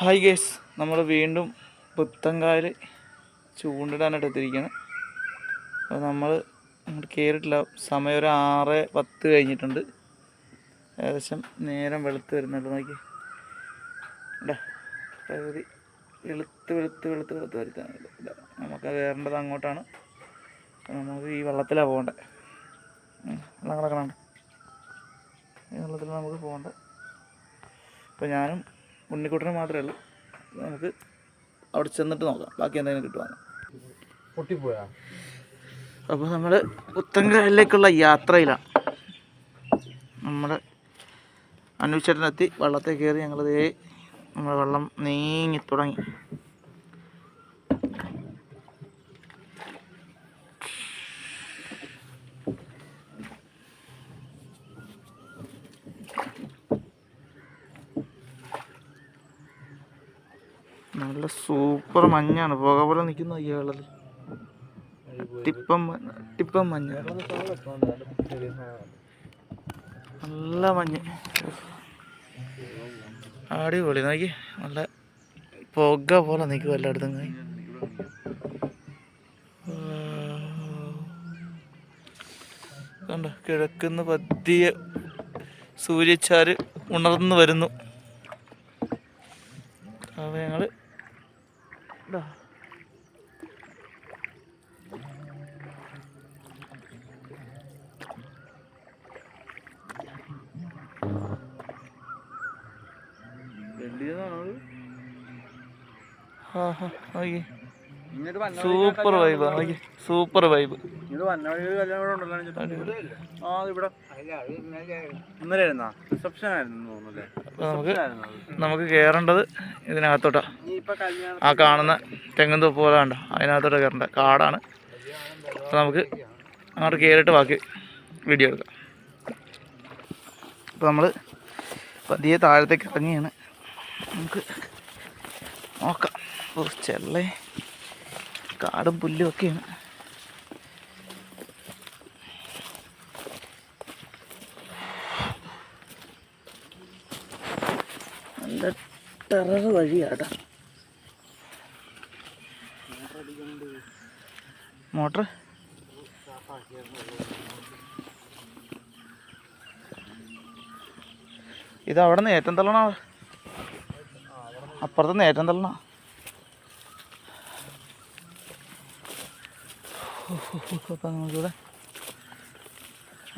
Hi guys നമ്മൾ വീണ്ടും പുത്തങ്കായൽ ചൂണ്ടിടാനായിട്ട് എത്തിയിരിക്കുകയാണ് അപ്പോൾ നമ്മൾ അങ്ങോട്ട് കയറിയിട്ടില്ല സമയം ഒരു ആറ് പത്ത് കഴിഞ്ഞിട്ടുണ്ട്. ഏകദേശം നേരം വെളുത്ത് വരുന്നുണ്ട് നോക്കി ഇതാ പകുതി വെളുത്ത് വെളുത്ത് വെളുത്ത് വെളുത്ത് വരുത്താനുള്ളത് നമുക്ക് കയറേണ്ടത് അങ്ങോട്ടാണ്. നമുക്ക് ഈ വെള്ളത്തിലാണ് പോകേണ്ടത്. വെള്ളം കിടക്കണം ഈ വെള്ളത്തിൽ നമുക്ക് പോകേണ്ടത്. അപ്പോൾ ഞാനും ഉണ്ണിക്കുട്ടനും മാത്രമേ ഉള്ളൂ. നമുക്ക് അവിടെ ചെന്നിട്ട് നോക്കാം. ബാക്കി എന്തെങ്കിലും കിട്ടുവാണ്? പൊട്ടിപ്പോയാ? അപ്പോൾ നമ്മൾ പുത്തൻകായലിലേക്കുള്ള യാത്രയിലാണ് നമ്മൾ അന്വേഷിച്ചേട്ടനെത്തി വള്ളത്തിൽ കയറി ഞങ്ങളതേ നമ്മൾ വെള്ളം നീങ്ങി തുടങ്ങി നല്ല സൂപ്പർ മഞ്ഞാണ്. പുക പോലെ നിൽക്കുന്നു ഈ വെള്ളത്തിൽ ടിപ്പം ടിപ്പം മഞ്ഞ. നല്ല മഞ്ഞ്. അടിപൊളി. നോക്കി. നല്ല പുക പോലെ നിൽക്കും എല്ലായിടത്തും. കണ്ടോ? കിഴക്കുന്ന പതിയെ സൂര്യച്ചാര് ഉണർന്നു വരുന്നു. അപ്പോൾ ഞങ്ങൾ വന്ന സൂപ്പർ വൈബ് സൂപ്പർ വൈബ് ഇന്നലെ ആയിരുന്നാ. റിസപ്ഷൻ ആയിരുന്നു? തോന്നുന്നല്ലേ നമുക്ക്. നമുക്ക് കയറേണ്ടത് ഇതിനകത്തോട്ടാ. ഇനി ഇപ്പൊ കല്യാണം ആ കാണുന്ന തെങ്ങും പോലെ കണ്ട? അതിനകത്തോട്ട് കയറേണ്ട കാടാണ്. അപ്പോൾ നമുക്ക് അങ്ങോട്ട് കയറിയിട്ട് ബാക്കി വീഡിയോ എടുക്കാം. അപ്പോൾ നമ്മൾ പതിയെ താഴത്തേക്ക് ഇറങ്ങിയാണ്. നമുക്ക് നോക്കാം. ഓ ചെള്ളേ. കാടും പുല്ലും ഒക്കെയാണ്. നല്ല ടെറർ വഴിയാട്ടാ മോട്ടർ ഇത് അവിടെ നിന്ന് ഏറ്റം തള്ളണ അപ്പുറത്ത് നിന്ന് ഏറ്റം തള്ളണ. അപ്പം നമുക്കിവിടെ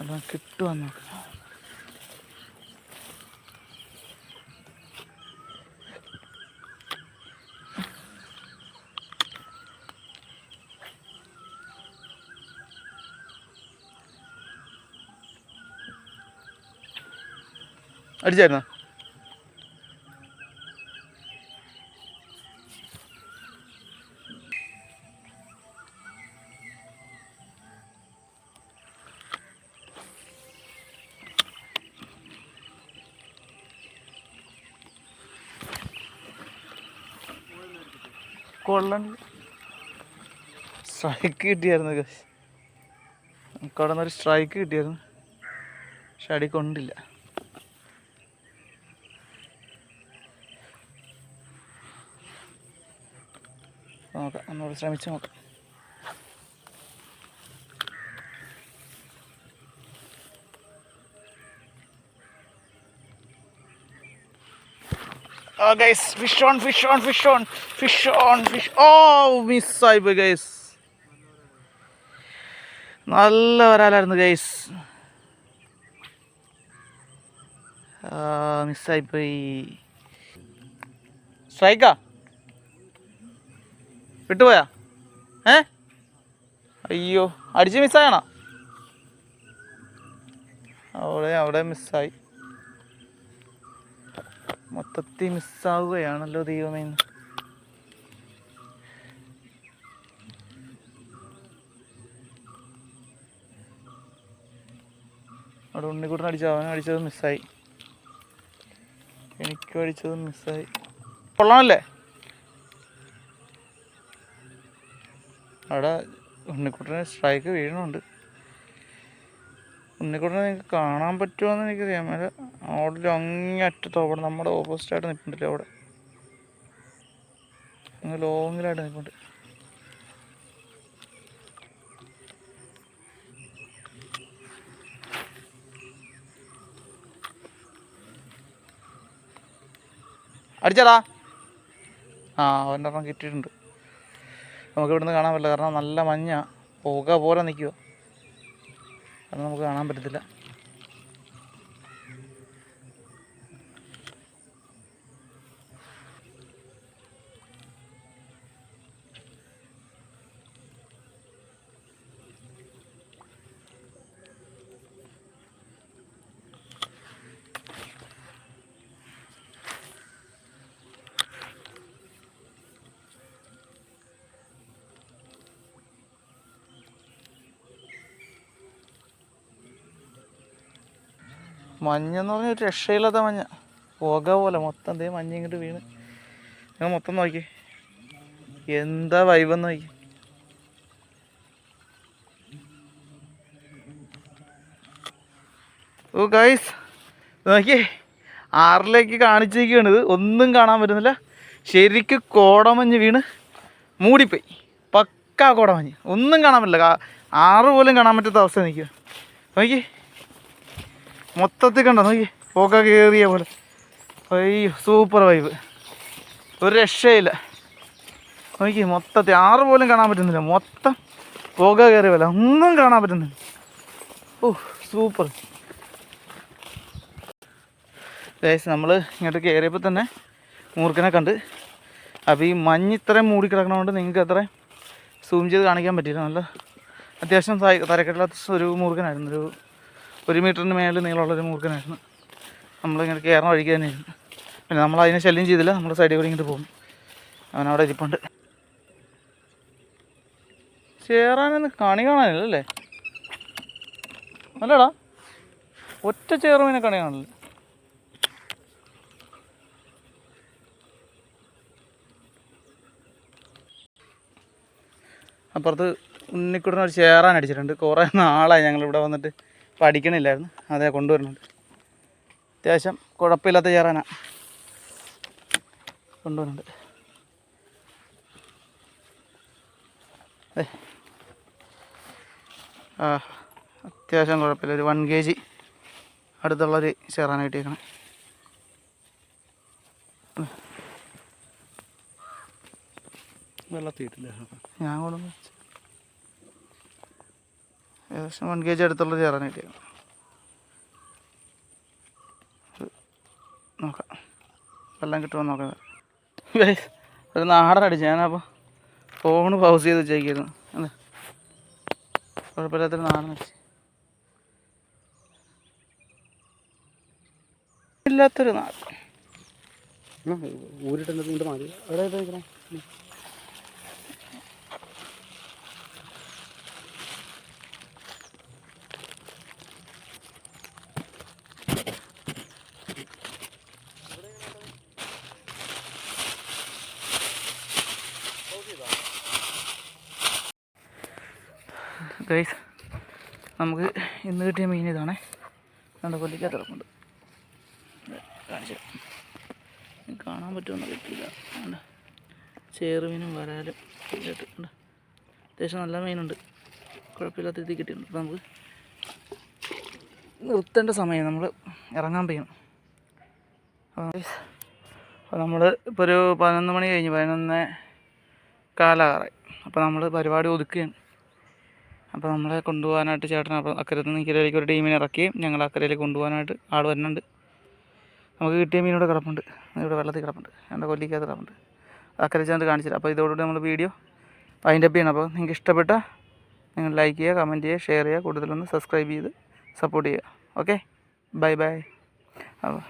അതാ കിട്ടുമെന്ന് നോക്കാം അടിച്ചായിരുന്നോ? സ്ട്രൈക്ക് കിട്ടിയായിരുന്നു. നമുക്ക് അവിടെ നിന്നൊരു സ്ട്രൈക്ക് കിട്ടിയായിരുന്നു. പക്ഷെ അടി കൊണ്ടില്ല. നോക്കാം ഒന്നുകൂടെ നോക്കാം. ആ guys fish on fish on fish on fish on fish ഓ മിസ്സായി പോയി ഗൈസ് നല്ല വരാലായിരുന്നു ഗൈസ് മിസ്സായി പോയി. സ്ട്രൈക്കാ? വിട്ടുപോയാ? ഏ? അയ്യോ അടിച്ച് മിസ്സായണോ? അവിടെ അവിടെ മിസ്സായി. മൊത്തത്തിൽ മിസ്സാവുകയാണല്ലോ ദൈവമേ. അവിടെ ഉണ്ണിക്കുട്ടൻ അടിച്ചു അവൻ അടിച്ചത് മിസ്സായി. എനിക്കും അടിച്ചത് മിസ്സായി. കൊള്ളാമല്ലേ? അവിടെ ഉണ്ണിക്കുട്ടന് സ്ട്രൈക്ക് വീഴുന്നുണ്ട്. ഉണ്ണിക്കുട്ടനെ നിങ്ങൾക്ക് കാണാൻ പറ്റുമോയെന്ന് എനിക്കറിയാം അല്ല അവിടെ ലോങ്ങി അറ്റത്ത് അവിടെ നമ്മുടെ ഓപ്പോസിറ്റായിട്ട് നിൽക്കുന്നുണ്ടല്ലോ അവിടെ. അങ്ങ് ലോങ്ങിലായിട്ട് നിൽപ്പുണ്ട് അടിച്ചടാ. ആ അവന്റെ ഒരെണ്ണം കിട്ടിയിട്ടുണ്ട്. നമുക്ക് ഇവിടുന്ന് കാണാൻ പറ്റില്ല. കാരണം നല്ല മഞ്ഞ. പുക പോലെ നിൽക്കുക അത് നമുക്ക് കാണാൻ പറ്റത്തില്ല. മഞ്ഞെന്ന് പറഞ്ഞാൽ ഒരു രക്ഷയില്ലാത്ത മഞ്ഞ. പുക പോലെ മൊത്തം എന്തേ മഞ്ഞ ഇങ്ങോട്ട് വീണ്. നിങ്ങൾ മൊത്തം നോക്കി. എന്താ വൈബെന്ന് നോക്കി. ഓ ഗൈസ് നോക്കി ആറിലേക്ക് കാണിച്ചിരിക്കുകയാണ് ഇത്. ഒന്നും കാണാൻ പറ്റുന്നില്ല. ശരിക്കും കോടമഞ്ഞ് വീണ് മൂടിപ്പോയി. പക്കാ കോടമഞ്ഞ് ഒന്നും കാണാൻ പറ്റില്ല. ആറ് പോലും കാണാൻ പറ്റാത്ത അവസ്ഥ നിൽക്കുക നോക്കി മൊത്തത്തിൽ കണ്ടോ? നോക്കി. പോക്ക കയറിയ പോലെ. അയ്യോ സൂപ്പർ വൈബ് ഒരു രക്ഷയില്ല. നോക്കി മൊത്തത്തിൽ ആറ് പോലും കാണാൻ പറ്റുന്നില്ല. മൊത്തം പുക കയറിയ പോലെ. ഒന്നും കാണാൻ പറ്റുന്നില്ല. ഓ സൂപ്പർ ഗൈസ് നമ്മൾ ഇങ്ങോട്ട് കയറിയപ്പോൾ തന്നെ മൂർഖനെ കണ്ട്. അപ്പോൾ ഈ മഞ്ഞ് ഇത്രയും മൂടി കിടക്കണതുകൊണ്ട് നിങ്ങൾക്ക് അത്രയും സൂം ചെയ്ത് കാണിക്കാൻ പറ്റിയില്ല. നല്ല അത്യാവശ്യം തരക്കെട്ടില്ലാത്ത ഒരു മൂർഖനായിരുന്നു. ഒരു ഒരു മീറ്ററിന് മേളിൽ നീളമുള്ളൊരു മൂർഖനായിരുന്നു. നമ്മളിങ്ങനെ കയറണം വഴിക്ക് തന്നെയായിരുന്നു പിന്നെ നമ്മൾ അതിനെ ശല്യം ചെയ്തില്ല. നമ്മൾ സൈഡിൽ കൂടി ഇങ്ങോട്ട് പോകും അവനവിടെ ഇരിപ്പുണ്ട്. ചേറാനൊന്ന് കണി കാണാനില്ലല്ലേ? അല്ലടാ ഒറ്റ ചേറുമീനെ കണി കാണില്ല അപ്പുറത്ത് ഉണ്ണിക്കുടനൊരു ചേറാൻ അടിച്ചിട്ടുണ്ട്. കുറേ നാളായി ഞങ്ങൾ ഇവിടെ പഠിക്കണില്ലായിരുന്നു. അതേ കൊണ്ടുവരുന്നുണ്ട്. അത്യാവശ്യം കുഴപ്പമില്ലാത്ത ചേറാനാ കൊണ്ടുവരുന്നുണ്ട്. ആ അത്യാവശ്യം കുഴപ്പമില്ല. ഒരു വൺ കെ ജി അടുത്തുള്ളൊരു ചേറാന കിട്ടിയേക്കണം. വെള്ളത്തിയിട്ടില്ല ഞാൻ കൊണ്ടുവന്ന്. ഏകദേശം വൺ കെ ജി അടുത്തുള്ള ചേറാൻ കിട്ടിയത്. നോക്കാം. വെള്ളം കിട്ടുമോ നോക്കാം. ഒരു നാടൻ അടിച്ചു. ഞാനപ്പോൾ ഫോണ് പൗസ് ചെയ്ത് വെച്ചേക്കായിരുന്നു. അല്ലേ? കുഴപ്പമില്ലാത്തൊരു നാടൻ അടിച്ച്. ഇല്ലാത്തൊരു നാട് ഊരിട്ടുണ്ട് മതി അവിടെ ഗൈസ് നമുക്ക് ഇന്ന് കിട്ടിയ മീൻ ഇതാണേ. നമ്മുടെ കൊല്ലിക്കാൻ കിടപ്പുണ്ട് കാണിച്ചു കാണാൻ പറ്റുമെന്ന് അറിയത്തില്ല. ഉണ്ട് ചേറുമീനും വരാലും ഉണ്ട് അത്യാവശ്യം നല്ല മീനുണ്ട്. കുഴപ്പമില്ലാത്ത രീതിയിൽ കിട്ടിയിട്ടുണ്ട്. അപ്പോൾ നമുക്ക് നിർത്തേണ്ട സമയം. നമ്മൾ ഇറങ്ങാൻ അപ്പോൾ അപ്പോൾ നമ്മൾ ഇപ്പോൾ ഒരു പതിനൊന്ന് മണി കഴിഞ്ഞ് പതിനൊന്ന് കാലാറായി അപ്പോൾ നമ്മൾ പരിപാടി ഒതുക്കുകയാണ്. അപ്പോൾ നമ്മളെ കൊണ്ടുപോകാനായിട്ട് ചേട്ടൻ അപ്പോൾ അക്കരത്ത് നിന്ന് ഇക്കരയിലേക്ക് ഒരു ടീമിനെ ഇറക്കി ഞങ്ങൾ അക്കരയിലേക്ക് കൊണ്ടുപോകാനായിട്ട് ആൾ വരുന്നുണ്ട്. നമുക്ക് കിട്ടിയ മീനോട് കിടപ്പുണ്ട്. ഇവിടെ വെള്ളത്തിൽ കിടപ്പുണ്ട്. എന്റെ കൊല്ലിക്കകത്ത് കിടപ്പുണ്ട്. അക്കര ചേർന്ന് കാണിച്ചില്ല അപ്പോൾ ഇതോടുകൂടി നമ്മൾ വീഡിയോ അതിന്റെ അപ്പ് ചെയ്യണം. അപ്പോൾ നിങ്ങൾക്ക് ഇഷ്ടപ്പെട്ട നിങ്ങൾ ലൈക്ക് ചെയ്യുക കമന്റ് ചെയ്യുക ഷെയർ ചെയ്യുക കൂടുതലൊന്ന് സബ്സ്ക്രൈബ് ചെയ്ത് സപ്പോർട്ട് ചെയ്യുക. ഓക്കെ ബൈ ബൈ അപ്പോൾ